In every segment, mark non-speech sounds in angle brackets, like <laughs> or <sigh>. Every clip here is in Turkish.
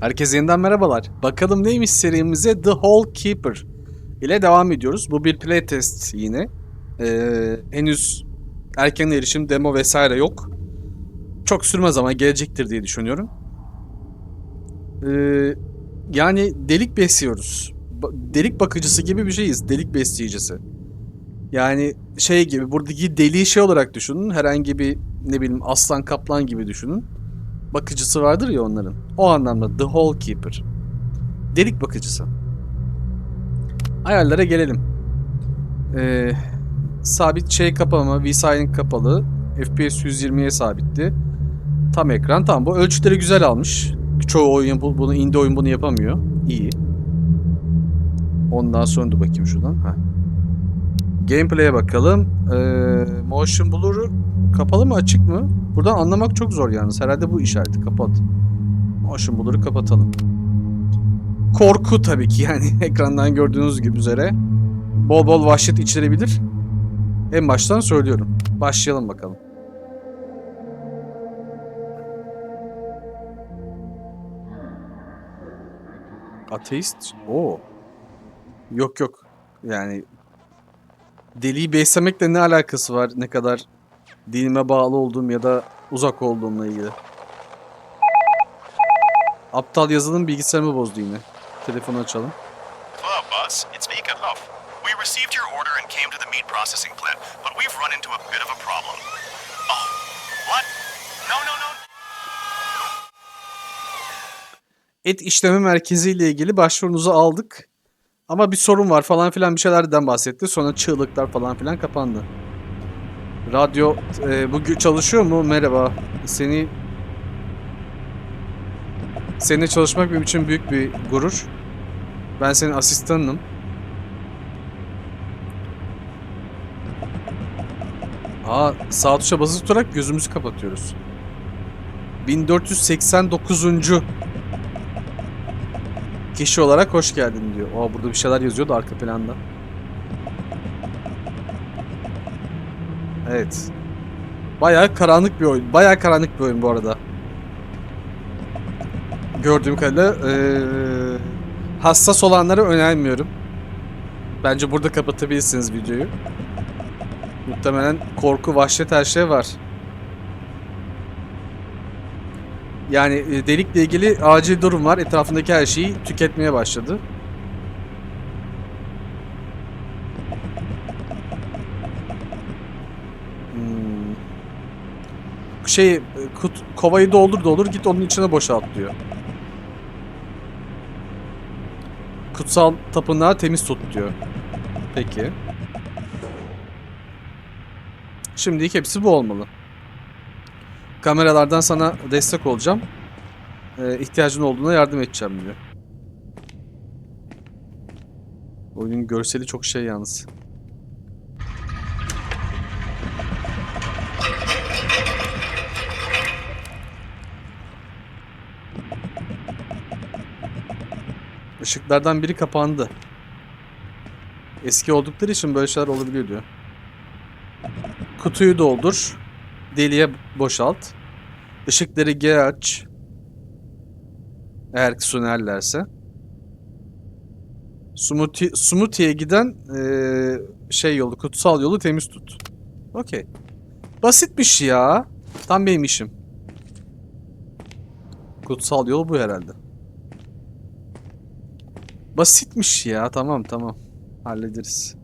Herkese yeniden merhabalar. Bakalım neymiş serimize The Hole Keeper ile devam ediyoruz. Bu bir playtest yine. Ee, henüz erken erişim, demo vesaire yok. Çok sürmez ama gelecektir diye düşünüyorum. Ee, yani delik besliyoruz. Delik bakıcısı gibi bir şeyiz. Delik besleyicisi. Yani şey gibi buradaki deliği şey olarak düşünün. Herhangi bir ne bileyim aslan kaplan gibi düşünün bakıcısı vardır ya onların. O anlamda The Hole Keeper. Delik bakıcısı. Ayarlara gelelim. Ee, sabit şey kapalı mı? V-Signing kapalı. FPS 120'ye sabitti. Tam ekran. Tamam bu ölçüleri güzel almış. Çoğu oyun bu- bunu indie oyun bunu yapamıyor. İyi. Ondan sonra dur bakayım şuradan. Ha. Gameplay'e bakalım. Ee, motion Blur'u kapalı mı açık mı? Buradan anlamak çok zor yalnız. Herhalde bu işareti kapat. Motion Blur'u kapatalım. Korku tabii ki yani <laughs> ekrandan gördüğünüz gibi üzere. Bol bol vahşet içerebilir. En baştan söylüyorum. Başlayalım bakalım. Ateist? Oo. Yok yok. Yani deliği beslemekle ne alakası var? Ne kadar dinime bağlı olduğum ya da uzak olduğumla ilgili. Aptal yazılım bilgisayarımı bozdu yine. Telefonu açalım. Hello, boss. It's Mika Huff. We received your order and came to the meat processing plant, but we've run into a bit of a problem. Oh, what? No, no, no. Et işleme merkezi ile ilgili başvurunuzu aldık. Ama bir sorun var falan filan bir şeylerden bahsetti. Sonra çığlıklar falan filan kapandı. Radyo e, bugün çalışıyor mu? Merhaba. Seni Seninle çalışmak benim için büyük bir gurur. Ben senin asistanınım. Aa, sağ tuşa basılı tutarak gözümüzü kapatıyoruz. 1489. kişi olarak hoş geldin diyor. Aa, burada bir şeyler yazıyordu arka planda. Evet. Bayağı karanlık bir oyun. Bayağı karanlık bir oyun bu arada. Gördüğüm kadarıyla eee, hassas olanlara önermiyorum. Bence burada kapatabilirsiniz videoyu. Muhtemelen korku, vahşet her şey var. Yani e, delikle ilgili acil durum var. Etrafındaki her şeyi tüketmeye başladı. Şey kut, kovayı doldur doldur git onun içine boşalt diyor. Kutsal tapınağı temiz tut diyor. Peki. Şimdilik hepsi bu olmalı. Kameralardan sana destek olacağım. Ee, ihtiyacın olduğuna yardım edeceğim diyor. Oyunun görseli çok şey yalnız. Işıklardan biri kapandı. Eski oldukları için böyle şeyler olabiliyor diyor. Kutuyu doldur. Deliğe boşalt. Işıkları geri aç. Eğer ki sönerlerse. Smoothie, Smoothie'ye giden eee, şey yolu, kutsal yolu temiz tut. Okey. Basitmiş ya. Tam benim işim. Kutsal yol bu herhalde. Basitmiş ya. Tamam tamam. Hallederiz.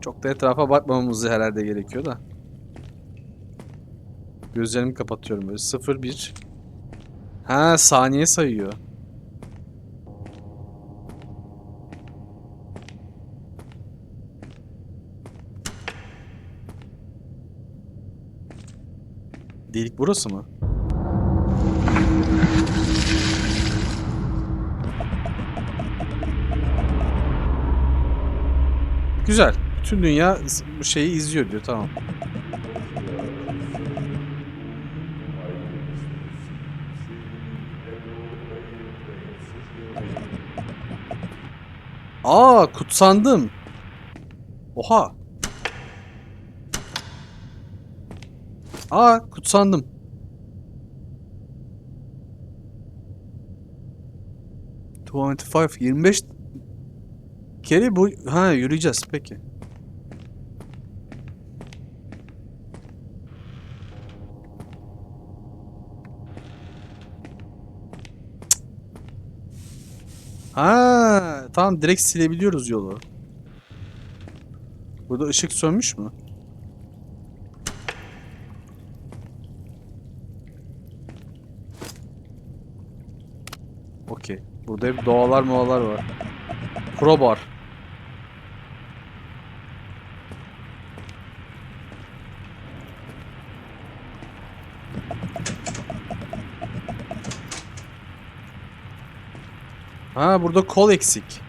Çok da etrafa bakmamamız herhalde gerekiyor da. Gözlerimi kapatıyorum böyle. 0 1. Ha saniye sayıyor. Delik burası mı? Güzel. Bütün dünya şeyi izliyor diyor. Tamam. Aa kutsandım. Oha. Aa kutsandım. 25 25 kere bu ha yürüyeceğiz peki. Ha, tamam direkt silebiliyoruz yolu. Burada ışık sönmüş mü? Okey. Burada hep doğalar mualar var. Crowbar. Ha burada kol eksik.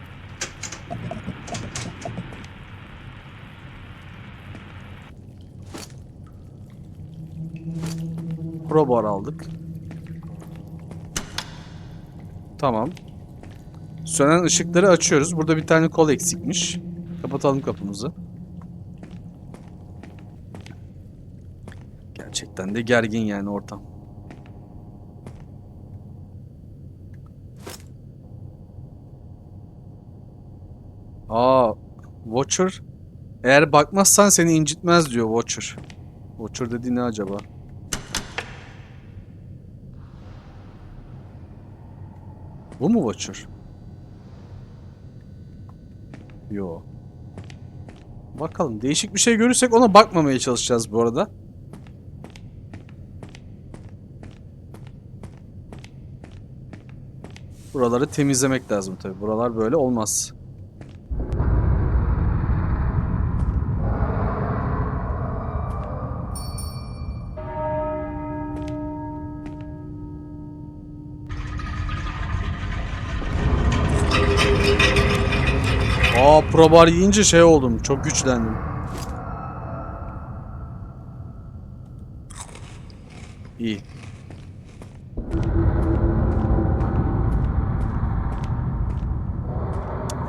Crowbar aldık. Tamam. Sönen ışıkları açıyoruz. Burada bir tane kol eksikmiş. Kapatalım kapımızı. Gerçekten de gergin yani ortam. Aa, Watcher. Eğer bakmazsan seni incitmez diyor Watcher. Watcher dediği ne acaba? Bu mu Watcher? Yo. Bakalım. Değişik bir şey görürsek ona bakmamaya çalışacağız bu arada. Buraları temizlemek lazım tabi. Buralar böyle olmaz. Aa probar yiyince şey oldum. Çok güçlendim. İyi.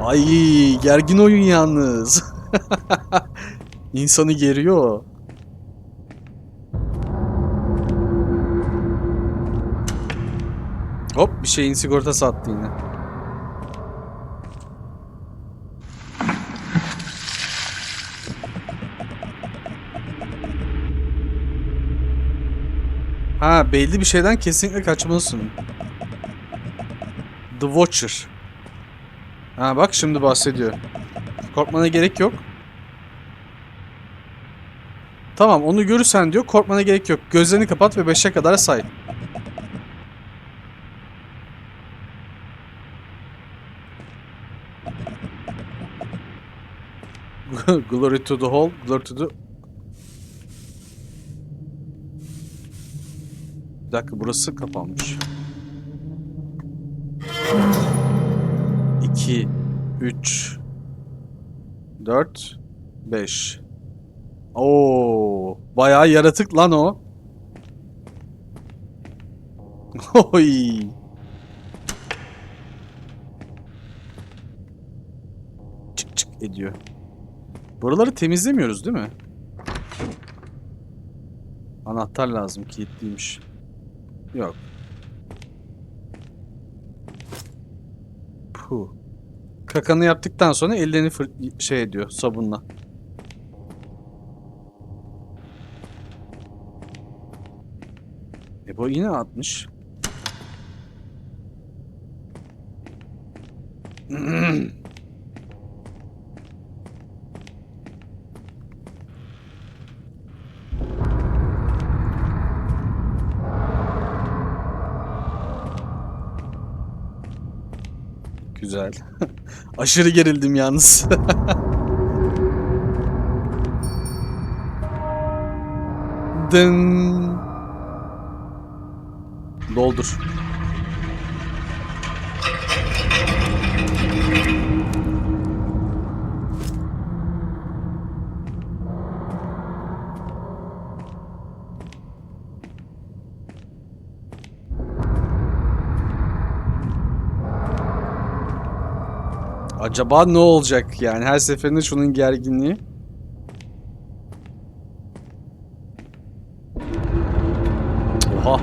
Ay gergin oyun yalnız. <laughs> İnsanı geriyor. Hop bir şeyin sigortası attı yine. Ha belli bir şeyden kesinlikle kaçmalısın. The Watcher. Ha bak şimdi bahsediyor. Korkmana gerek yok. Tamam onu görürsen diyor korkmana gerek yok. Gözlerini kapat ve 5'e kadar say. <laughs> glory to the whole, glory to the... Bir dakika burası kapanmış. 2 3 4 5 Oo, bayağı yaratık lan o. <laughs> Oy. Çık çık ediyor. Buraları temizlemiyoruz değil mi? Anahtar lazım kilitliymiş. Yok. Puh. Kakanı yaptıktan sonra ellerini fır- şey ediyor sabunla. E bu yine atmış. <clears throat> Güzel. Aşırı gerildim yalnız. <laughs> Dın. Doldur. Acaba ne olacak yani her seferinde şunun gerginliği. Oha.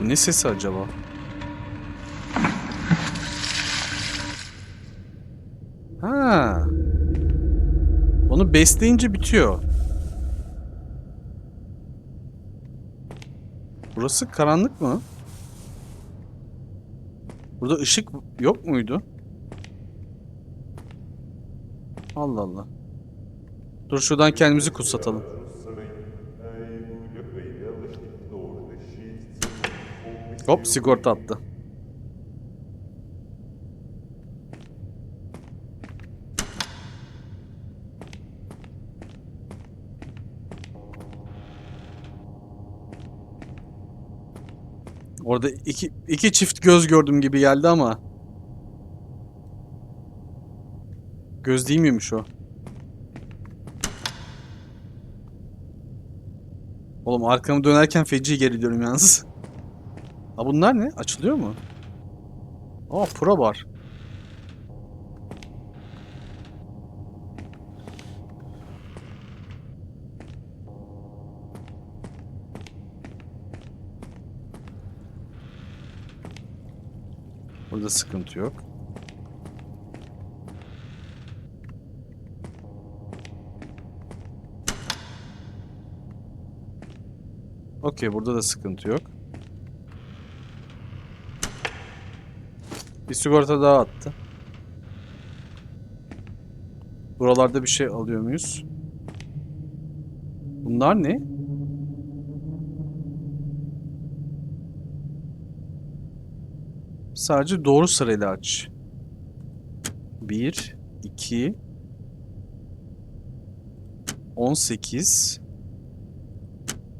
Bu ne sesi acaba? Ha. Onu besleyince bitiyor. Burası karanlık mı? Burada ışık yok muydu? Allah Allah. Dur şuradan kendimizi kutsatalım. Hop sigorta attı. Orada iki, iki çift göz gördüm gibi geldi ama. Göz değil miymiş o? Oğlum arkamı dönerken feci geriliyorum yalnız. Ha bunlar ne? Açılıyor mu? Aa pro bar. Burada sıkıntı yok. Okey burada da sıkıntı yok. Bir sigorta daha attı. Buralarda bir şey alıyor muyuz? Bunlar ne? Sadece doğru sırayla aç. 1 2 18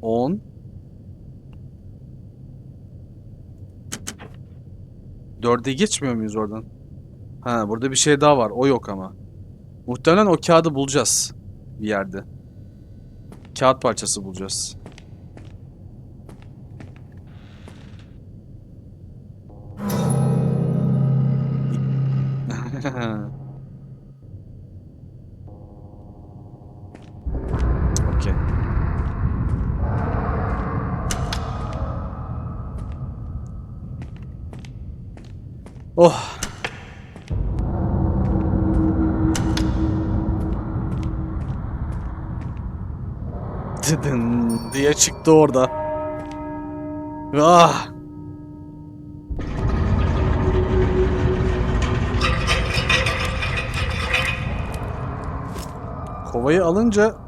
10 Dörde geçmiyor muyuz oradan? Ha burada bir şey daha var. O yok ama. Muhtemelen o kağıdı bulacağız. Bir yerde. Kağıt parçası bulacağız. Oh. Dıdın diye çıktı orada. Ah. Kovayı alınca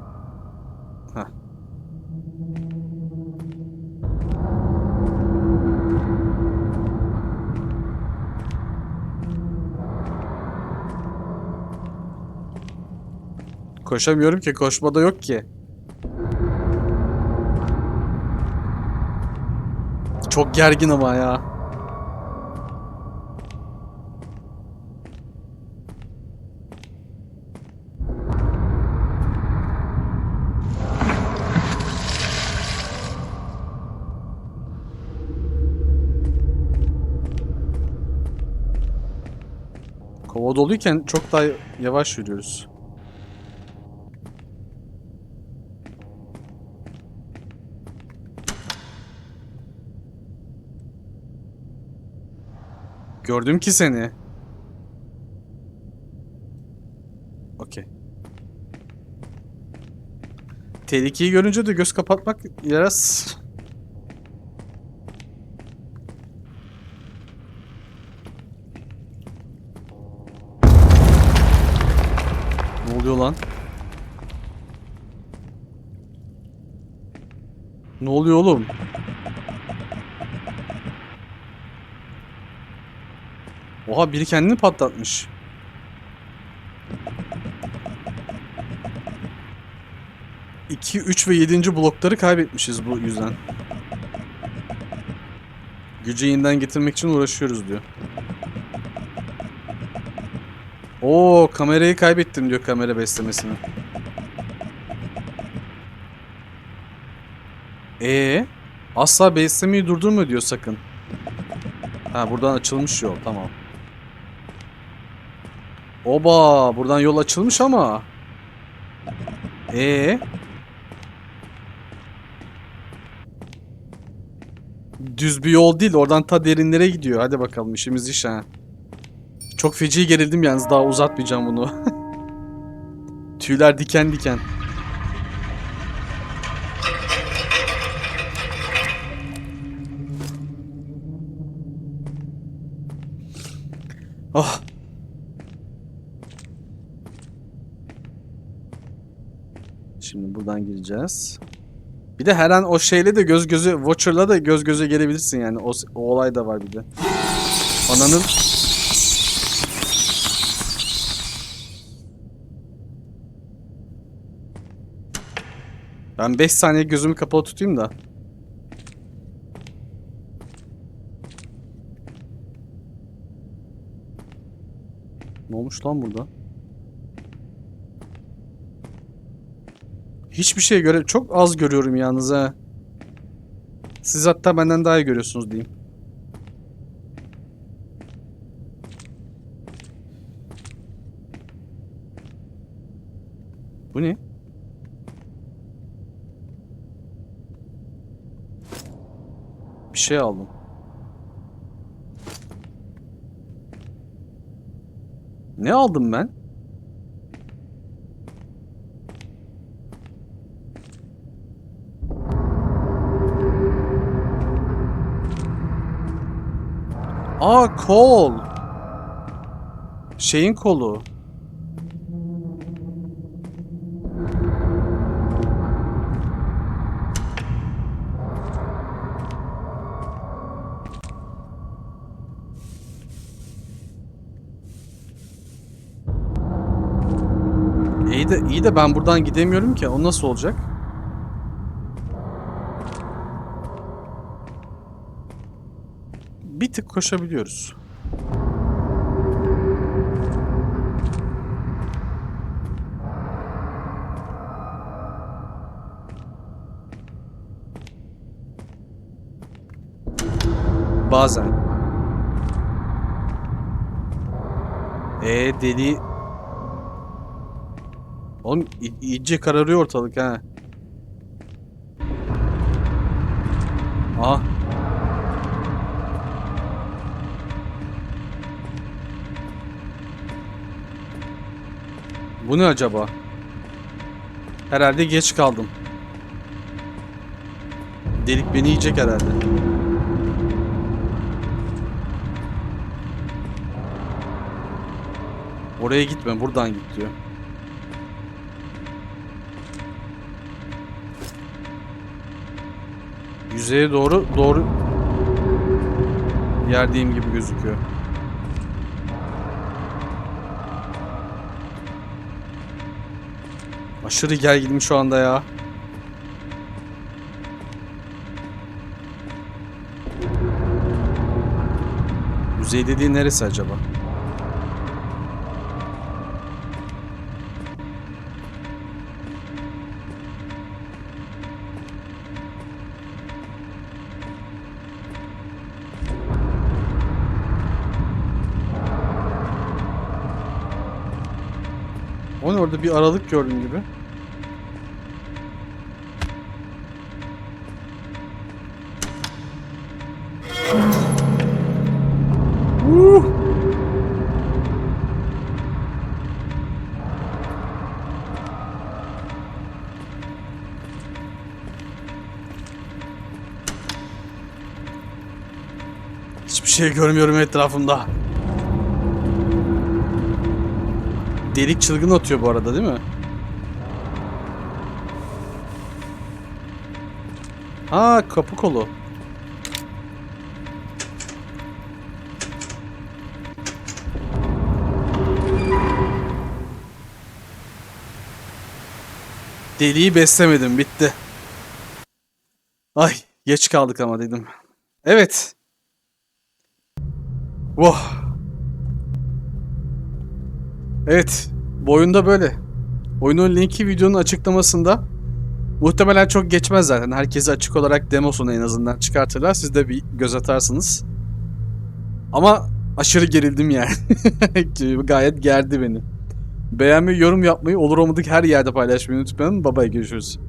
Koşamıyorum ki koşmada yok ki. Çok gergin ama ya. Kova doluyken çok daha yavaş yürüyoruz. Gördüm ki seni. Okey. Tehlikeyi görünce de göz kapatmak biraz... Ne oluyor lan? Ne oluyor oğlum? Oha biri kendini patlatmış. İki, üç ve yedinci blokları kaybetmişiz bu yüzden. Gücü yeniden getirmek için uğraşıyoruz diyor. Oo kamerayı kaybettim diyor kamera beslemesini. Ee, asla beslemeyi durdurma diyor sakın. Ha buradan açılmış yol tamam. Oba buradan yol açılmış ama. Ee. düz bir yol değil. Oradan ta derinlere gidiyor. Hadi bakalım işimiz iş ha. Çok feci gerildim yalnız. Daha uzatmayacağım bunu. <laughs> Tüyler diken diken. Oh. Şimdi buradan gireceğiz. Bir de her an o şeyle de göz gözü, Watcher'la da göz göze gelebilirsin yani. O, o olay da var bir de. Ananın... Ben 5 saniye gözümü kapalı tutayım da. Ne olmuş lan burada? Hiçbir şey göre çok az görüyorum yalnız ha. Siz hatta benden daha iyi görüyorsunuz diyeyim. Bu ne? Bir şey aldım. Ne aldım ben? Kol. Şeyin kolu. İyi de iyi de ben buradan gidemiyorum ki. O nasıl olacak? Bir tık koşabiliyoruz. Bazen. E deli. Oğlum iyice kararıyor ortalık ha. Aha. Bu ne acaba? Herhalde geç kaldım. Delik beni yiyecek herhalde. Oraya gitme, buradan git diyor. Yüzeye doğru doğru yerdeyim gibi gözüküyor. Aşırı gerginim şu anda ya. Yüzey dediği neresi acaba? Orada bir aralık gördüm gibi. Hiçbir şey görmüyorum etrafımda. Delik çılgın atıyor bu arada değil mi? Ha kapı kolu. Deliği beslemedim bitti. Ay geç kaldık ama dedim. Evet. Vah. Evet. Bu oyunda böyle. Oyunun linki videonun açıklamasında. Muhtemelen çok geçmez zaten. Herkese açık olarak demosunu en azından çıkartırlar. Siz de bir göz atarsınız. Ama aşırı gerildim yani. <laughs> Gayet gerdi beni. Beğenmeyi, yorum yapmayı, olur olmadık her yerde paylaşmayı unutmayın. Bye görüşürüz.